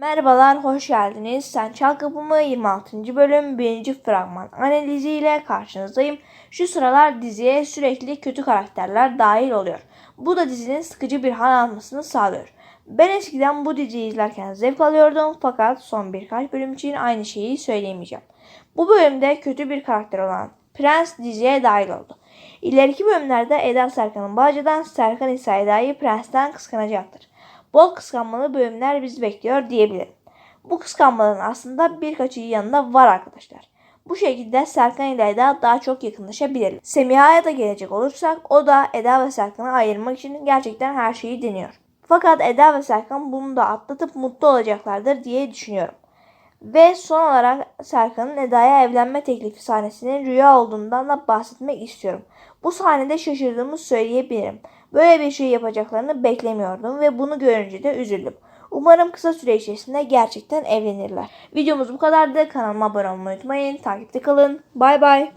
Merhabalar, hoş geldiniz. Sen Çal Kapımı 26. bölüm 1. fragman analiziyle karşınızdayım. Şu sıralar diziye sürekli kötü karakterler dahil oluyor. Bu da dizinin sıkıcı bir hal almasını sağlıyor. Ben eskiden bu diziyi izlerken zevk alıyordum fakat son birkaç bölüm için aynı şeyi söyleyemeyeceğim. Bu bölümde kötü bir karakter olan Prens diziye dahil oldu. İleriki bölümlerde Eda Serkan'ın Bağcı'dan Serkan ise Eda'yı Prens'ten kıskanacaktır. Bol kıskanmalı bölümler bizi bekliyor diyebilirim. Bu kıskanmaların aslında birkaç iyi yanında var arkadaşlar. Bu şekilde Serkan ile Eda daha çok yakınlaşabilirler. Semiha'ya da gelecek olursak o da Eda ve Serkan'ı ayırmak için gerçekten her şeyi deniyor. Fakat Eda ve Serkan bunu da atlatıp mutlu olacaklardır diye düşünüyorum. Ve son olarak Serkan'ın Eda'ya evlenme teklifi sahnesinin rüya olduğundan da bahsetmek istiyorum. Bu sahnede şaşırdığımı söyleyebilirim. Böyle bir şey yapacaklarını beklemiyordum ve bunu görünce de üzüldüm. Umarım kısa süre içerisinde gerçekten evlenirler. Videomuz bu kadardı. Kanalıma abone olmayı unutmayın. Takipte kalın. Bay bay.